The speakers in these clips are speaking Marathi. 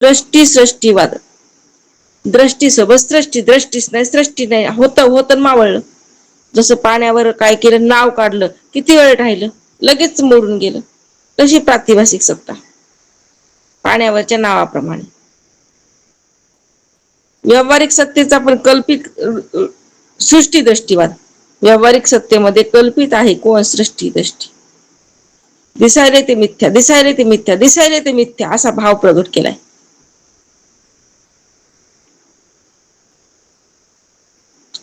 सृष्टी सृष्टीवाद. दृष्टी सृष्टी दृष्टीच नाही सृष्टी नाही. होत होत मावळलं. जसं पाण्यावर काय केलं नाव काढलं किती वेळ राहिलं लगेच मोडून गेलं. तशी प्रातिभाषिक सत्ता. पाण्यावरच्या नावाप्रमाणे. व्यावहारिक सत्तेचा पण कल्पित सृष्टी दृष्टीवाद. व्यावहारिक सत्तेमध्ये कल्पित आहे कोण? सृष्टी दृष्टी. दिसायले ते मिथ्या दिसायला ते मिथ्या दिसायले ते मिथ्या असा भाव प्रगट केलाय.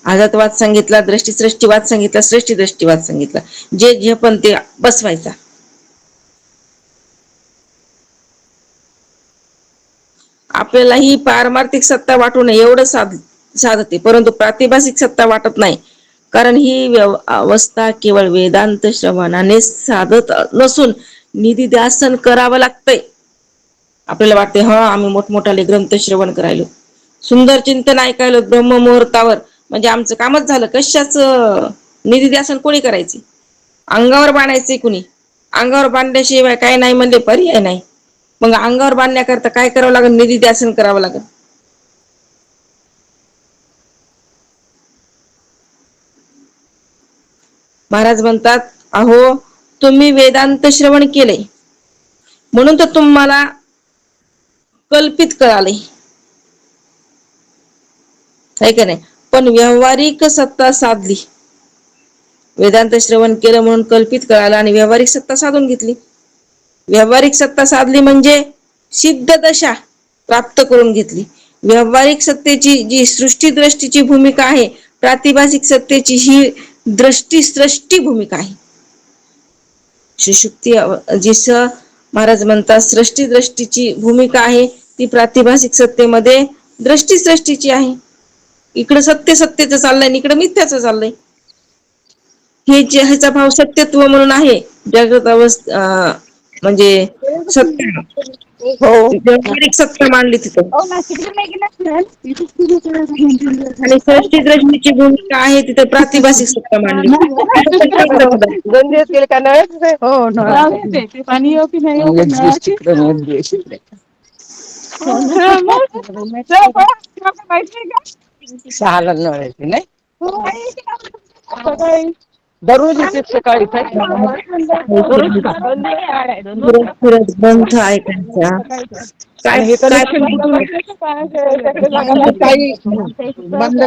आझादवाद सांगितला दृष्टीसृष्टीवाद सांगितला सृष्टी दृष्टीवाद सांगितला. जे जे पण ते बसवायचा. आपल्याला ही पारमार्थिक सत्ता वाटू नये एवढं साध साधते. परंतु प्रातिभाषिक सत्ता वाटत नाही. कारण ही अवस्था केवळ वेदांत श्रवणाने साधत नसून निधी ध्यासन करावं लागतंय. आपल्याला वाटते हा आम्ही मोठमोठाले ग्रंथ श्रवण करायलो. सुंदर चिंतन ऐकायलो ब्रह्म मुहूर्तावर म्हणजे आमचं कामच झालं. कशाच? निधी द्यासन कोणी करायचे? अंगावर बांधायचे कुणी? अंगावर बांधल्याशिवाय काय नाही म्हणले पर्याय नाही. मग अंगावर बांधण्याकरता काय करावं लागेल? निधी द्यासन करावं लागेल. महाराज म्हणतात अहो तुम्ही वेदांत श्रवण केले म्हणून तर तुम्हाला कल्पित कळाले का नाही? पण व्यावहारिक सत्ता साधली. वेदांत श्रवण केलं म्हणून कल्पित कळालं आणि व्यावहारिक सत्ता साधून घेतली. व्यावहारिक सत्ता साधली म्हणजे सिद्ध दशा प्राप्त करून घेतली. व्यावहारिक सत्तेची जी सृष्टी दृष्टीची भूमिका आहे प्रातिभाषिक सत्तेची ही दृष्टी सृष्टी भूमिका आहे. सुशुक्ती जिस महाराज म्हणतात सृष्टी दृष्टीची भूमिका आहे ती प्रातिभाषिक सत्तेमध्ये दृष्टी सृष्टीची आहे. इकडं सत्य सत्तेचं चाललंय इकडं मिथ्याचं चाललंय हे जे ह्याचा भाव सत्यत्व म्हणून आहे जागृत अवस्था म्हणजे सत्य सत्ता मांडली तिथं आणि सृष्टी दृष्टीची भूमिका आहे तिथं प्रातिभाषिक सत्ता मांडली हो पाणी की नाही सहाला नळायचे नाही? दररोज येते सकाळी बंध ऐकायचा काय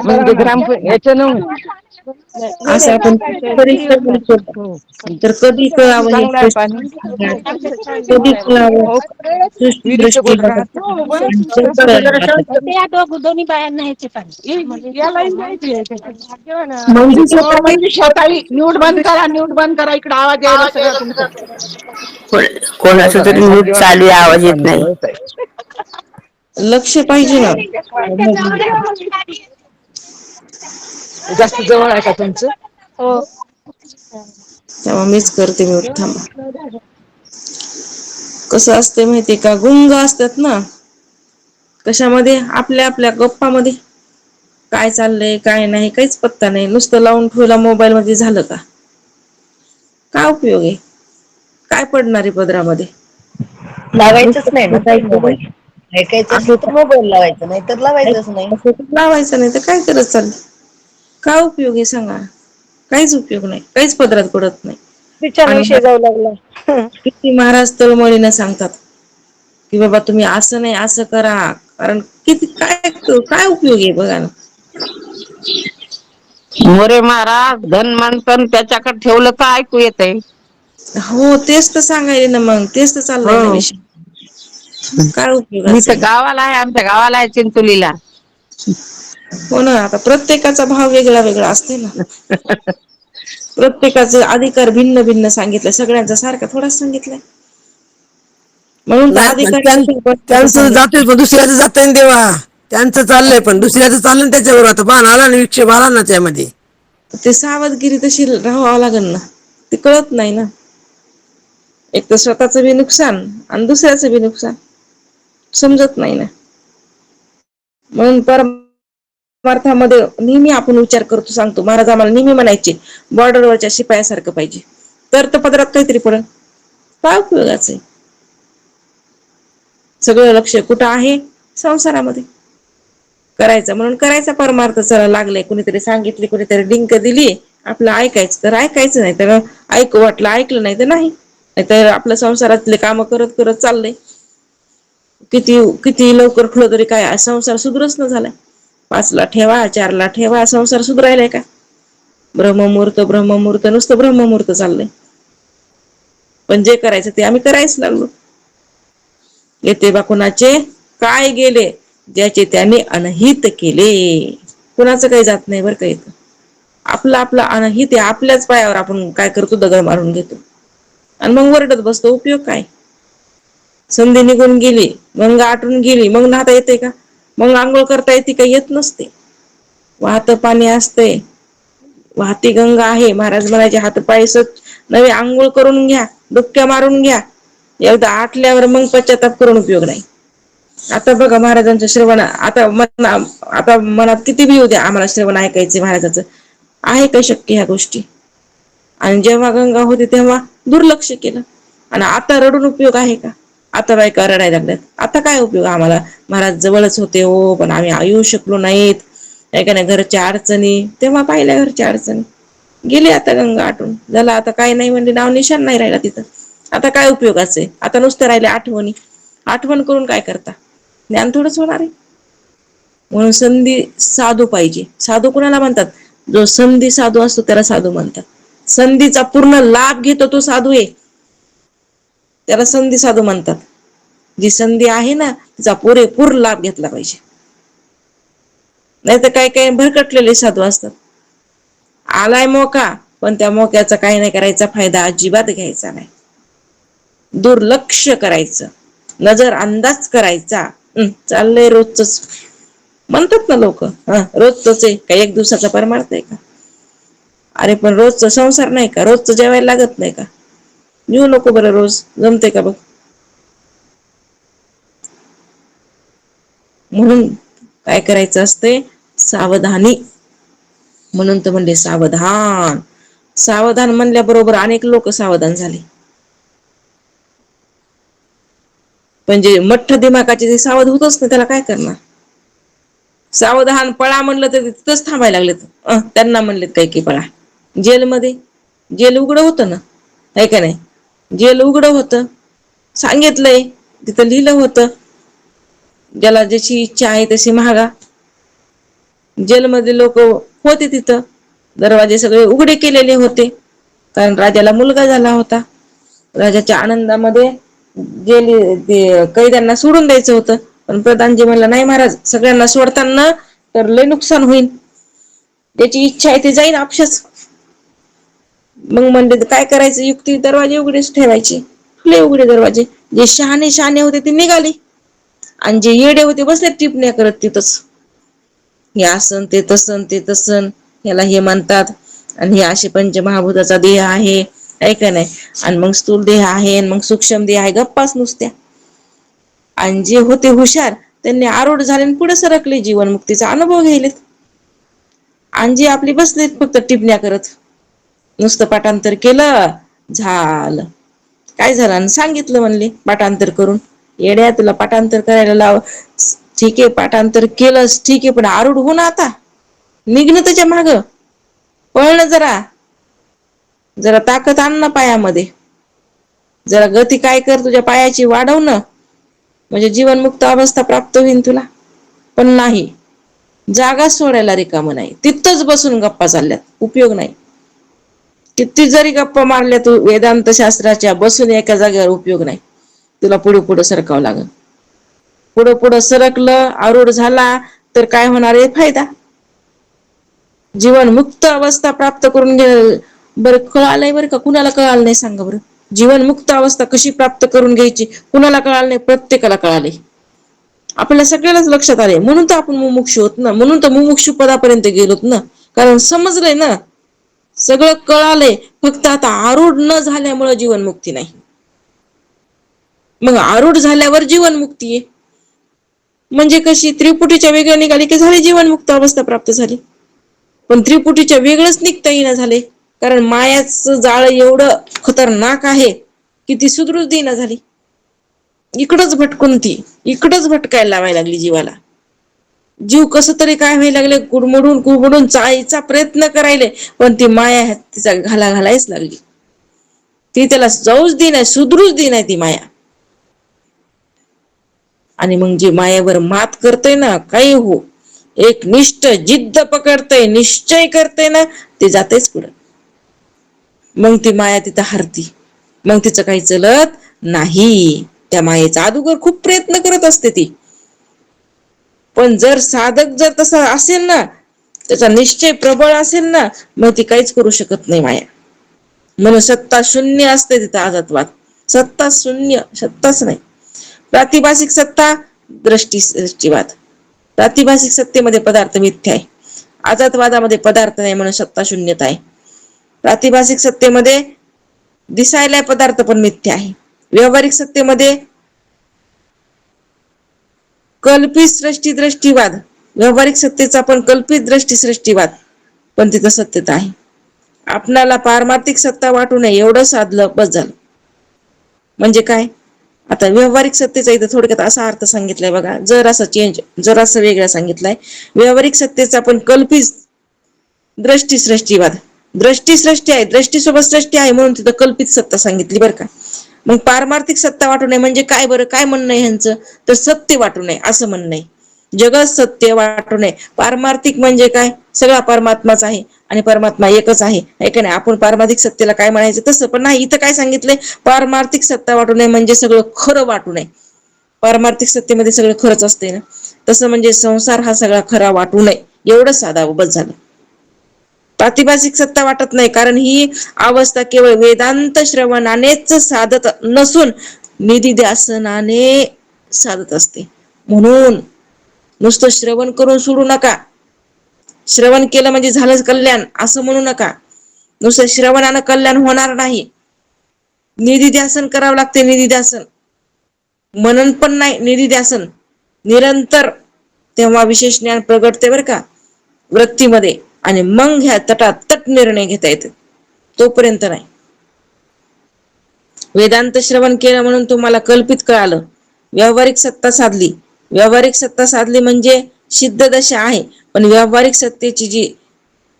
म्हणजे ग्राम याच्या नव्हे असं आपण परिश्रम करतो तर कधी कळावं हे कधी कळावं? सृष्टी दृष्टी दोन्ही बायांना ह्याचे पाणी. म्हणजे न्यूट बंद करा न्यूट बंद करा. इकडे आवाज यायला कोणाचं तरी नीट चालू आहे, आवाज येत नाही. लक्ष पाहिजे ना. जास्त जवळ आहे का तुमचं? तेव्हा मीच करते मी थांबा. कसं असते माहितीये का? गुंग असतात ना. कशामध्ये? आपल्या आपल्या गप्पामध्ये. काय चाललंय काय नाही काहीच पत्ता नाही. नुसतं लावून ठेवला मोबाईल मध्ये झालं का? काय उपयोग आहे? काय पडणार आहे पदरामध्ये? लावायचंच नाही ना. काही मोबाईल. ऐकायचं असेल तर मोबाईल लावायचं नाही तर लावायचंच नाही. लावायचं नाही तर काय करत चाललं काय उपयोग आहे सांगा? काहीच उपयोग नाही काहीच पदरात पडत नाही. विचार विषय जाऊ लागला. किती महाराज तळमळीनं सांगतात की बाबा तुम्ही असं नाही असं करा. कारण किती काय काय उपयोग आहे बघा ना. मोरे महाराज धन मानतन त्याच्याकडे ठेवलं तर ऐकू येत हो तेच तर सांगायले ना मग. तेच तर चाललंय ना हो. विषय. काय उपयोग मी तर असेल? गावाला आहे आमच्या गावाला आहे चिंचोलीला. हो ना आता प्रत्येकाचा भाव वेगळा वेगळा असते ना. प्रत्येकाचे अधिकार भिन्न भिन्न सांगितलं सगळ्यांचा सारखा थोडाच सांगितलाय. म्हणून तर अधिकार त्यांचं जाते पण दुसऱ्याचं जाते ना देवा त्यांचं चाललंय पण दुसऱ्याचं चाललंय ना त्याच्यावर आता. बाण आला ना विक्षेप आला ना त्यामध्ये. ते सावधगिरी तशी राहावं लागेल ना. ते कळत नाही ना. एक तर स्वतःचं बी नुकसान आणि दुसऱ्याचं बी नुकसान. समजत नाही ना. म्हणून परमार्थामध्ये नेहमी आपण विचार करतो सांगतो महाराज आम्हाला नेहमी म्हणायचे बॉर्डरवरच्या शिपायासारखं पाहिजे. तर तर पदरात काहीतरी पडेल. काय उपयोगाचं आहे सगळं लक्ष कुठं आहे? संसारामध्ये. करायचं म्हणून करायचा परमार्थ चला लागलाय कुणीतरी सांगितली कुणीतरी लिंक दिली आपलं ऐकायचं तर ऐकायचं नाही तर ऐकू वाटलं ऐकलं नाही तर नाही. तर आपलं संसारातले काम करत करत चाललंय. किती किती लवकर खुलं तरी काय? संसार सुधरच न झालाय पाचला ठेवा चारला ठेवा संसार सुधरायलाय का? ब्रह्ममुहूर्त ब्रह्ममुहूर्त नुसतं ब्रह्ममुहूर्त चाललंय. पण जे करायचं ते आम्ही करायच लागलो. येते बा कुणाचे? काय गेले? ज्याचे त्याने अनहित केले. कुणाचं काही जात नाही बरं का इथं. आपलं आपलं अनहित आहे. आपल्याच पायावर आपण काय करतो? दगड मारून घेतो. आणि मग वरडत बसतो. उपयोग काय? संधी निघून गेली गंगा आटून गेली मग नाता येते का? मग आंघोळ करता येते का? येत नसते. वाहत पाणी असते. वाहती गंगा आहे. महाराज म्हणायचे हातपाय स्वच्छ नवे आंघोळ करून घ्या डुबक्या मारून घ्या. एकदा आटल्यावर मग पश्चाताप करून उपयोग नाही. आता बघा महाराजांचं श्रवण आता मन आता मनात किती भी द्या आम्हाला श्रवण ऐकायचे महाराजाचं. आहे का शक्य ह्या गोष्टी? आणि जेव्हा गंगा होती तेव्हा दुर्लक्ष केलं. आणि आता रडून उपयोग आहे का? आता बायका रडायला लागल्यात आता काय उपयोग आम्हाला? महाराज जवळच होते हो पण आम्ही येऊ शकलो नाहीत. नाही का नाही घरच्या अडचणी. तेव्हा पाहिल्या घरच्या अडचणी. गेली आता गंगा आठवण झाला आता काय नाही म्हणजे नाव निशाण नाही राहिला तिथं. आता काय उपयोगाचं आहे आता नुसतं राहिले आठवणी. आठवण करून काय करता? ज्ञान थोडंच होणार आहे. म्हणून संधी साधू पाहिजे. साधू कुणाला म्हणतात? जो संधी साधू असतो त्याला साधू म्हणतात. संधीचा पूर्ण लाभ घेतो तो साधू आहे. त्याला संधी साधू म्हणतात. जी संधी आहे ना तिचा पुरेपूर लाभ घेतला पाहिजे. नाही तर काही काही भरकटलेले साधू असतात. आलाय मोका पण त्या मोक्याचा काही नाही करायचा फायदा अजिबात घ्यायचा नाही. दुर्लक्ष करायचं. नजर अंदाज करायचा चाललंय रोजच म्हणतात ना लोक रोजच आहे. का एक दिवसाचा परमार्थ आहे का? अरे पण रोजचा संसार नाही का? रोजचं जेवायला लागत नाही का? येऊ नको बरं रोज जमते का बघ? म्हणून काय करायचं असते सावधानी. म्हणून तर म्हणले सावधान. सावधान म्हणल्याबरोबर अनेक लोक सावधान झाले. पण जे मठ्ठ दिमागाचे जे सावध होतच नाही त्याला काय करणार? सावधान पळा म्हणलं तर तिथंच थांबायला लागलेत. त्यांना म्हणलेत काय की पळा. जेलमध्ये. जेल उघडं होतं ना. आहे का नाही? जेल उघडं होतं सांगितलंय तिथं लिहिलं होतं. ज्याला ज्याची इच्छा आहे तशी महागा जेलमध्ये लोक होते तिथं. दरवाजे सगळे उघडे केलेले होते. कारण राजाला मुलगा झाला होता. राजाच्या आनंदामध्ये जेल ते कैद्यांना सोडून द्यायचं होतं. पण प्रधानजी म्हणला नाही महाराज सगळ्यांना सोडताना तर लय नुकसान होईल. त्याची इच्छा आहे ते जाईन आपशच. मग म्हणले काय करायचं? युक्ती दरवाजे उघडेच ठेवायचे. खुले उघडे दरवाजे. जे शहाणे शहाणे होते ते निघाले. आणि जे येडे होते बसले टिपण्या करत तिथंच. हे आसन ते तसन ते तसन. याला हे म्हणतात. आणि हे असे पंचमहाभूताचा देह आहे. ऐका नाही? आणि मग स्थूल देह आहे आणि मग सूक्ष्म देह आहे. गप्पाच नुसत्या. आणि जे होते हुशार त्यांनी आरूढ झाले आणि पुढे सरकले जीवनमुक्तीचा अनुभव घ्यायलेत. आणि जे आपली बसलेत फक्त टिपण्या करत. नुसतं पाठांतर केलं झालं. काय झालं? आणि सांगितलं म्हणले पाठांतर करून. येड्या तुला पाठांतर करायला लाव. ठीक आहे पाठांतर केलंस ठीक आहे पण आरूढ हो ना आता. निघणं त्याच्या माग. पळणं जरा. जरा ताकद आण ना पायामध्ये. जरा गती काय कर तुझ्या पायाची वाढव ना. म्हणजे जीवनमुक्त अवस्था प्राप्त होईल तुला. पण नाही. जागा सोडायला रिकाम नाही. तिथंच बसून गप्पा चालल्यात. उपयोग नाही. किती जरी गप्पा मारल्या तू वेदांत शास्त्राच्या बसून एका जागेवर उपयोग नाही. तुला पुढे पुढे सरकावं लागल. पुढं पुढं सरकलं आरूढ झाला तर काय होणार आहे? फायदा. जीवन मुक्त अवस्था प्राप्त करून घे. बरं कळालंय बरं का? कुणाला कळालं नाही? सांगा बरं. जीवन मुक्त अवस्था कशी प्राप्त करून घ्यायची? कुणाला कळालं नाही? प्रत्येकाला कळाले आपल्याला सगळ्यालाच लक्षात आले म्हणून तर आपण मुमुक्षू होत ना. म्हणून तर मुमुक्षू पदापर्यंत गेलोत ना. कारण समजलंय ना सगळं कळालंय. फक्त आता आरूढ न झाल्यामुळे जीवनमुक्ती नाही. मग आरूढ झाल्यावर जीवनमुक्ती? आहे म्हणजे कशी? त्रिपुटीच्या वेगळं निघाली की झाली जीवनमुक्त अवस्था प्राप्त झाली. पण त्रिपुटीच्या वेगळंच निघता येईना झाले. कारण मायाचं जाळ एवढं खतरनाक आहे की ती सुदृढ देईना झाली. इकडंच भटकून ती इकडंच भटकायला लावायला लागली जीवाला. जीव कस तरी काय व्हायला लागले? कुडमुडून कुडमुडून चाळीचा प्रयत्न करायले पण ती माया तिचा घाला घालायच लागली. ती त्याला जाऊच दिन आहे सुधरूच दिन आहे ती माया. आणि मग जी मायावर मात करतोय ना काही हो एक निष्ठ जिद्द पकडतय निश्चय करतय ना ते जातेच पुढं. मग ती माया तिथं हरती. मग तिचं काही चलत नाही. त्या मायेचा अगोदर खूप प्रयत्न करत असते ती. पण जर साधक जर तसा असेल ना त्याचा निश्चय प्रबळ असेल ना मग ती काहीच करू शकत नाही माया. म्हणून सत्ता शून्य असते तिथं आजत्वात सत्ता शून्य सत्ताच नाही. प्रातिभाषिक सत्ता दृष्टी दृष्टीवाद. प्रातिभाषिक सत्तेमध्ये पदार्थ मिथ्या आहे. आजातवादामध्ये पदार्थ नाही म्हणून सत्ता शून्यता आहे. प्रातिभाषिक सत्तेमध्ये दिसायला पदार्थ पण मिथ्या आहे. व्यावहारिक सत्तेमध्ये कल्पित सृष्टी दृष्टीवाद. व्यावहारिक सत्तेचा पण कल्पित दृष्टी सृष्टीवाद. पण तिथं सत्यता आहे. आपणाला पारमार्थिक सत्ता वाटू नये एवढं साधलं बस झालं. म्हणजे काय? आता व्यावहारिक सत्तेचा इथं थोडक्यात असा अर्थ सांगितलाय बघा. जर असं चेंज जर असं वेगळा सांगितलाय व्यावहारिक सत्तेचा पण कल्पित दृष्टी सृष्टीवाद. दृष्टी सृष्टी आहे दृष्टीसोबत सृष्टी आहे म्हणून तिथं कल्पित सत्ता सांगितली बरं का. मग पारमार्थिक सत्ता वाटू नये म्हणजे काय बरं? काय म्हणणं आहे ह्यांचं? तर सत्य वाटू नये असं म्हणणं आहे. जगत सत्य वाटू नये. पारमार्थिक म्हणजे काय? सगळा परमात्माच आहे आणि परमात्मा एकच आहे. ऐक नाही? आपण पारमार्थिक सत्तेला काय म्हणायचं? तसं. पण नाही इथं काय सांगितलंय? पारमार्थिक सत्ता वाटू नये म्हणजे सगळं खरं वाटू नये. पारमार्थिक सत्तेमध्ये सगळं खरंच असते ना? तसं म्हणजे संसार हा सगळा खरा वाटू नये. एवढं साधा बस झालं. प्रातिभाषिक सत्ता वाटत नाही कारण ही अवस्था केवळ वेदांत श्रवणानेच साधत नसून निधिध्यासनाने साधत असते. म्हणून नुसतं श्रवण करून सोडू नका. श्रवण केलं म्हणजे झालंच कल्याण असं म्हणू नका. नुसतं श्रवणानं कल्याण होणार नाही. निधिध्यासन करावं लागते निधिध्यासन मनन पण नाही निधिध्यासन निरंतर तेव्हा विशेष ज्ञान प्रगटते बरं का वृत्तीमध्ये. आणि मग ह्या तटात तट निर्णय घेता येते. तोपर्यंत नाही. वेदांत श्रवण केलं म्हणून तुम्हाला कल्पित कळालं. व्यावहारिक सत्ता साधली. व्यावहारिक सत्ता साधली म्हणजे सिद्ध दशा आहे. पण व्यावहारिक सत्तेची जी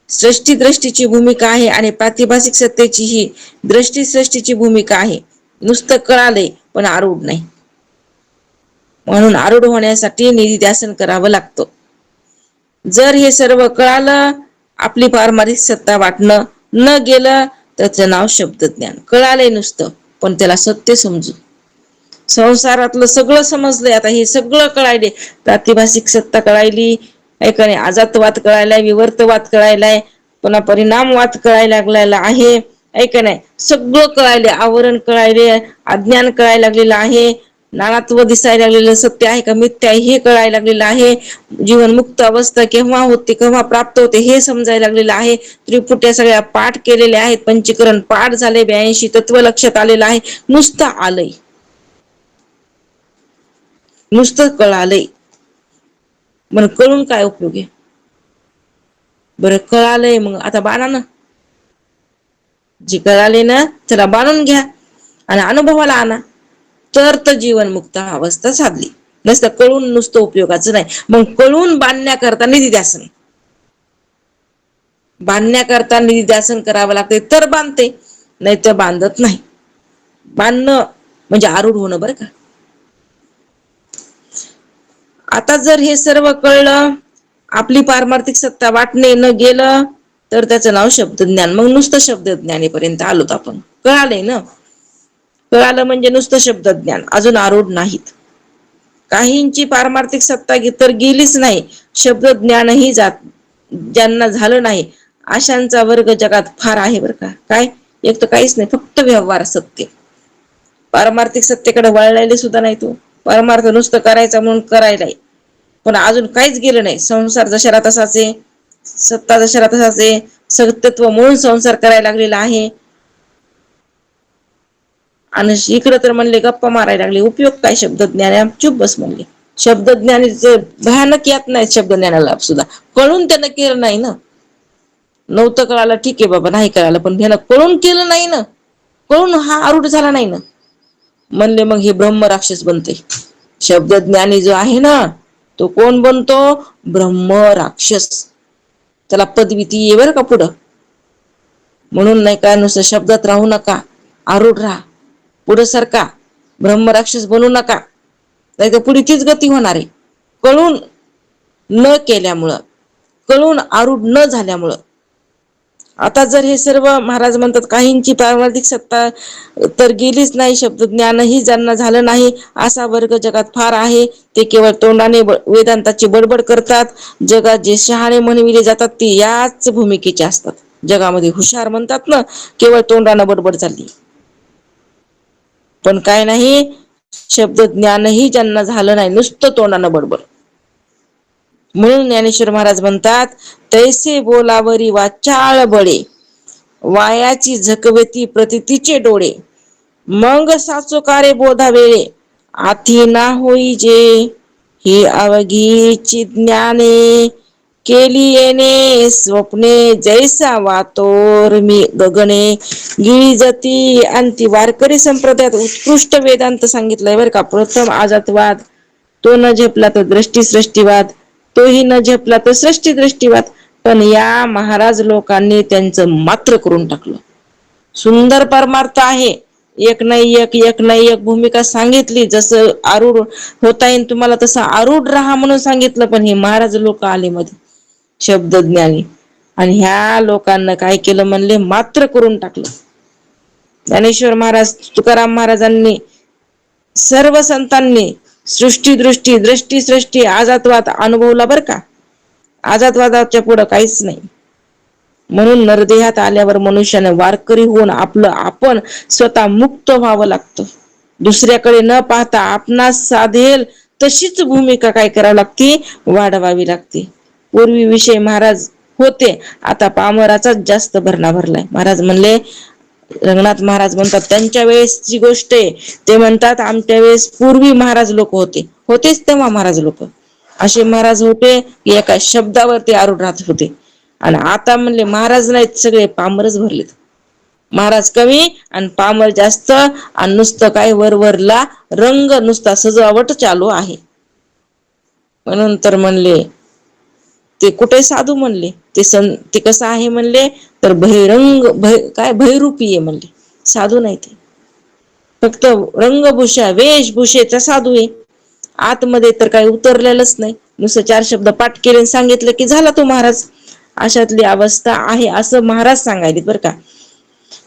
सृष्टी दृष्टीची भूमिका आहे आणि प्रातिभाषिक सत्तेची ही दृष्टी सृष्टीची भूमिका आहे. नुसतं कळालंय पण आरूढ नाही. म्हणून आरूढ होण्यासाठी निधिध्यासन करावं लागतं. जर हे सर्व कळालं आपली पारमारिक सत्ता वाटणं न गेलं त्याचं नाव शब्दज्ञान. कळालंय नुसतं पण त्याला सत्य समजू संसारातलं सगळं समजलंय आता हे सगळं कळायले. प्रातिभाषिक सत्ता कळायली ऐकाने नाही आजातवाद कळायलाय विवर्तवाद कळायलाय पुन्हा परिणामवाद कळायला लागलेला आहे. ऐका नाही सगळं कळायले आवरण कळायले अज्ञान कळायला लागलेलं आहे. नानात्व दिसायला लागलेलं सत्य आहे का मिथ्य आहे हे कळायला लागलेलं आहे. जीवन मुक्त अवस्था केव्हा होते केव्हा प्राप्त होते हे समजायला लागलेलं आहे. त्रिपुट्या सगळ्या पाठ केलेल्या आहेत पंचीकरण पाठ झाले ब्याऐंशी तत्व लक्षात आलेलं आहे. नुसतं आलंय. नुसतं कळालंय. मग कळून काय उपयोग आहे? बरं कळालंय मग. आता बाणा ना जे कळाले ना त्याला बांधून घ्या. आणि अनुभवाला आणा. तर तर जीवनमुक्त अवस्था साधली. नसतं कळून नुसतं उपयोगाचं नाही. मग कळून बांधण्याकरता निधिध्यासन बांधण्याकरता निधिध्यासन करावं लागते तर बांधते नाही तर बांधत नाही. बांधणं म्हणजे आरूढ होणं बरं का. आता जर हे सर्व कळलं आपली पारमार्थिक सत्ता वाटणे न गेलं तर त्याचं नाव शब्दज्ञान. मग नुसतं शब्दज्ञानीपर्यंत आलोत आपण. कळालंय ना? कळालं म्हणजे नुसतं शब्दज्ञान अजून आरूढ नाहीत. काहींची पारमार्थिक सत्ता तर गेलीच नाही. शब्द ज्ञानही जात ज्यांना झालं नाही अशांचा वर्ग जगात फार आहे बरं का. काय? एक तर काहीच नाही फक्त व्यवहार सत्य. पारमार्थिक सत्तेकडे वळलेले सुद्धा नाही तू. परमार्थ नुसतं करायचा म्हणून करायलाय. पण अजून काहीच गेलं नाही. संसार जशाला तसाच आहे सत्ता जशाला तसाच आहे सत्यत्व म्हणून संसार करायला लागलेला आहे. आणि इकडं तर म्हणले गप्पा मारायला लागले. उपयोग काय शब्दज्ञान? चुप बस म्हणले. शब्दज्ञानीचे भयानक यात नाही शब्दज्ञानाला सुद्धा. कळून त्यानं केलं नाही ना? नव्हतं कळालं ठीक आहे बाबा नाही कळालं पण ह्यानं कळून केलं नाही ना? कळून हा आरूढ झाला नाही ना? म्हणले मग हे ब्रह्म राक्षस बनते शब्द ज्ञानी जो आहे ना तो कोण बनतो? ब्रह्म राक्षस. त्याला पदवी ती ये बरं का पुढं. म्हणून नाही काय नुसतं शब्दात राहू नका. आरूढ राहा. पुढं सरका ब्रह्मराक्षस बनू नका. नाही तर पुढे तीच गती होणार आहे. कळून न केल्यामुळं कळून आरूढ न झाल्यामुळं. आता जर हे सर्व महाराज म्हणतात काहींची पारमार्थिक सत्ता तर गेलीच नाही शब्द ज्ञानही ज्यांना झालं नाही असा वर्ग जगात फार आहे. ते केवळ तोंडाने ब- वेदांताची बडबड करतात. जगात जे शहाणे म्हणविले जातात ते याच भूमिकेचे असतात. जगामध्ये हुशार म्हणतात ना केवळ तोंडानं बडबड चालली पण काय नाही शब्द ज्ञानही ज्यांना झालं नाही नुसतं तोंडानं बडबड. म्हणून ज्ञानेश्वर महाराज म्हणतात तैसे बोलावरी वाचाळ बळे वायाची झकवेती प्रतितीचे डोळे मग साचोकारे बोधा वेळे आथी ना होई जे हे अवघीची ज्ञाने केली येणे स्वप्ने जैसा वातोर मी गगने गिळी जती ती वारकरी संप्रदायात उत्कृष्ट वेदांत सांगितलंय बरं का. प्रथम आजातवाद तो न झेपला तर दृष्टी सृष्टीवाद तोही न झेपला तर सृष्टी दृष्टीवाद. पण या महाराज लोकांनी त्यांचं मात्र करून टाकलं. सुंदर परमार्थ आहे. एक नाही एक एक नाही एक भूमिका सांगितली. जसं आरूढ होता येईल तुम्हाला तसं आरूढ राहा म्हणून सांगितलं पण हे महाराज लोक आले मध्ये. शब्द ज्ञानी आणि ह्या लोकांना काय केलं म्हणले? मात्र करून टाकलं. ज्ञानेश्वर महाराज तुकाराम महाराजांनी सर्व संतांनी सृष्टी दृष्टी दृष्टी सृष्टी आजातवाद अनुभवला बर का? आजातवादाच्या पुढं काहीच नाही. म्हणून नरदेहात आल्यावर मनुष्याने वारकरी होऊन आपलं आपण स्वतः मुक्त व्हावं लागतं. दुसऱ्याकडे न पाहता आपणास साधेल तशीच भूमिका काय करावी लागते? वाढवावी लागते. पूर्वी विषय महाराज होते. आता पामराचाच जास्त भरणा भरलाय. महाराज म्हणले रंगनाथ महाराज म्हणतात त्यांच्या वेळेसची गोष्ट आहे ते म्हणतात आमच्या वेळेस पूर्वी महाराज लोक होते. होतेच तेव्हा महाराज लोक. असे महाराज होते की एका शब्दावरती आरूढ राहत होते. आणि आता म्हणले महाराज नाहीत सगळे पामरच भरलेत. महाराज कमी आणि पामर जास्त आणि नुसतं काय वरवरला रंग नुसता सजावट चालू आहे. म्हणून तर म्हणले ते कुठे साधू म्हणले? ते सं ते कसं आहे म्हणले? तर भैरंग भय काय भैरूपी आहे म्हणले. साधू नाही ते. फक्त रंगभूषा वेशभूषेचा साधू आहे. आतमध्ये तर काही उतरलेलंच नाही. नुसतं चार शब्द पाठ केले सांगितलं की झाला तो महाराज. अशातली अवस्था आहे असं महाराज सांगायले बरं का.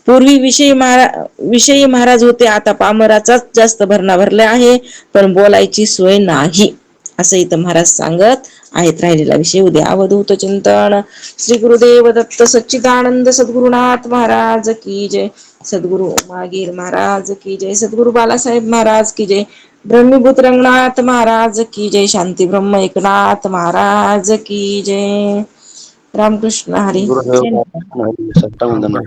पूर्वी विषयी महाराज विषयी महाराज होते. आता पामराचाच जास्त भरणा भरला आहे. पण बोलायची सोय नाही. असं इथं महाराज सांगत आहेत राहिलेला विषय. उद्या अवधूत चिंतन. श्री गुरुदेव दत्त सच्चिदानंद सद्गुरुनाथ महाराज की जय. सद्गुरु मागीर महाराज की जय. सद्गुरु बालासाहेब महाराज की जय. ब्रह्मीभूत रंगनाथ महाराज की जय. शांती ब्रह्म एकनाथ महाराज की जय. रामकृष्ण हरी. गुरुदेव वंदना